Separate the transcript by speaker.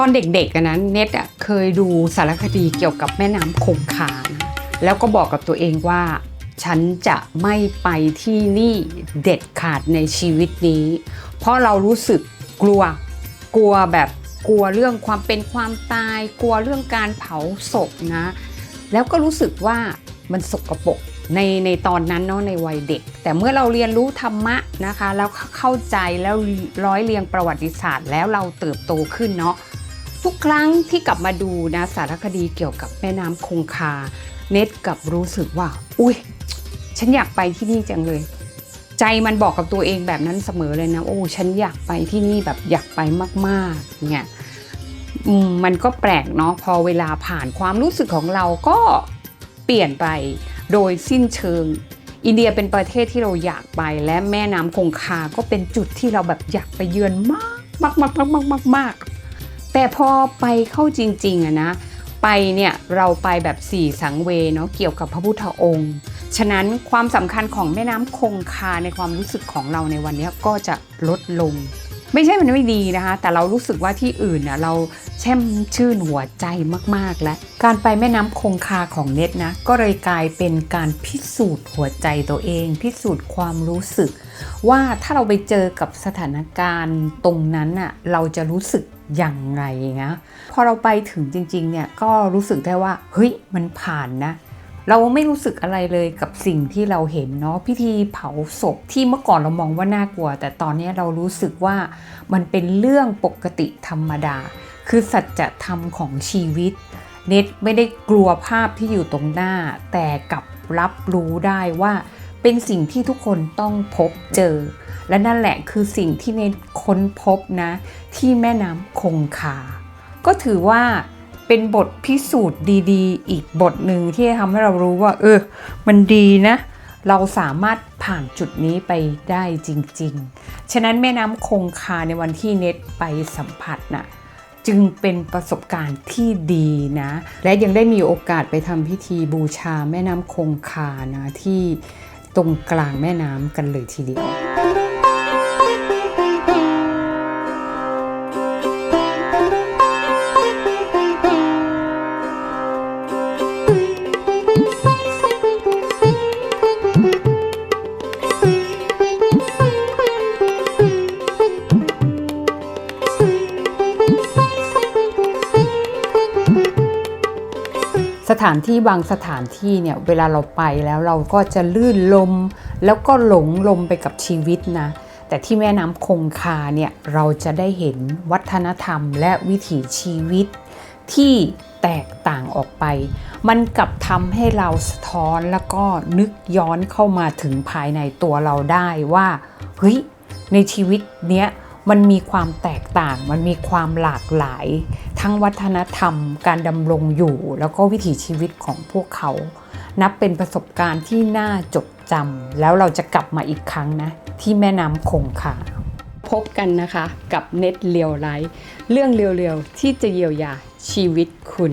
Speaker 1: ตอนเด็กๆอะนะเน็ตอะเคยดูสารคดีเกี่ยวกับแม่น้ำคงคานะแล้วก็บอกกับตัวเองว่า ฉันจะไม่ไปที่นี่เด็ดขาดในชีวิตนี้ เพราะเรารู้สึกกลัวกลัวแบบกลัวเรื่องความเป็นความตาย กลัวเรื่องการเผาศพนะ แล้วก็รู้สึกว่ามันสกปรกในในตอนนั้นเนาะในวัยเด็ก แต่เมื่อเราเรียนรู้ธรรมะนะคะ แล้วเข้าใจแล้วร้อยเรียงประวัติศาสตร์ แล้วเราเติบโตขึ้นเนาะ ทุกครั้งที่กลับมาดูนะสารคดีเกี่ยวกับแม่น้ำคงคา เน็ตกับรู้สึกว่า อุ้ยฉันอยากไปที่นี่จังเลย ใจมันบอกกับตัวเองแบบนั้นเสมอเลยนะ โอ้ฉันอยากไปที่นี่แบบอยากไปมากๆเนี่ยมันก็แปลกเนาะพอเวลาผ่านความรู้สึกของเราก็เปลี่ยนไปโดยสิ้นเชิง อินเดียเป็นประเทศที่เราอยากไป และแม่น้ำคงคาก็เป็นจุดที่เราแบบอยากไปเยือนมากมากมากมากมากมากมาก แต่พอไปเข้าจริงๆอะนะ ไปเนี่ยเราไปแบบสี่สังเวยเนาะเกี่ยวกับพระพุทธองค์ ฉะนั้นความสำคัญของแม่น้ำคงคาในความรู้สึกของเราในวันนี้ก็จะลดลง ไม่ใช่มันไม่ดีนะคะ แต่เรารู้สึกว่าที่อื่นน่ะเราแช่มชื่นหัวใจมากๆ แล้ว การไปแม่น้ำคงคาของเน็ตนะ ก็เลยกลายเป็นการพิสูจน์หัวใจตัวเอง พิสูจน์ความรู้สึก ว่าถ้าเราไปเจอกับสถานการณ์ตรงนั้นน่ะเราจะรู้สึกอย่างไรนะพอเราไปถึงจริงๆเนี่ยก็รู้สึกได้ว่าเฮ้ยมันผ่านนะ เราไม่รู้สึกอะไรเลยกับสิ่งที่เราเห็นเนาะพิธีเผาศพที่เมื่อก่อนเรามองว่าน่ากลัว แต่ตอนนี้เรารู้สึกว่ามันเป็นเรื่องปกติธรรมดา คือสัจธรรมของชีวิต เน็ตไม่ได้กลัวภาพที่อยู่ตรงหน้า แต่กลับรับรู้ได้ว่าเป็นสิ่งที่ทุกคนต้องพบเจอ และนั่นแหละคือสิ่งที่เน็ตค้นพบนะ ที่แม่น้ำคงคา ก็ถือว่า เป็นบทพิสูจน์ดีๆ อีกบทหนึ่งที่ทำให้เรารู้ว่า เออ มันดีนะ เราสามารถผ่านจุดนี้ไปได้จริง ๆ ฉะนั้นแม่น้ำคงคาในวันที่เน็ตไปสัมผัสน่ะจึงเป็นประสบการณ์ที่ดีนะ และยังได้มีโอกาสไปทำพิธีบูชาแม่น้ำคงคานะที่ตรงกลางแม่น้ำกันเลยทีเดียว สถานที่บางสถานที่เนี่ยเวลาเราไปแล้วเราก็จะลื่นลม แล้วก็หลงลมไปกับชีวิตนะแต่ที่แม่น้ำคงคาเนี่ยเราจะได้เห็นวัฒนธรรมและวิถีชีวิตที่แตกต่างออกไป มันกลับทำให้เราสะท้อนแล้วก็นึกย้อนเข้ามาถึงภายในตัวเราได้ว่าเฮ้ยในชีวิตเนี้ย มันมีความแตกต่าง มันมีความหลากหลาย ทั้งวัฒนธรรม การดำรงอยู่ แล้วก็วิถีชีวิตของพวกเขา นับเป็นประสบการณ์ที่น่าจดจำแล้วเราจะกลับมาอีกครั้งนะ ที่แม่น้ำคงคาพบกันนะคะกับเน็ตเลียวไลท์เรื่องเรียวๆที่จะเยียวยาชีวิตคุณ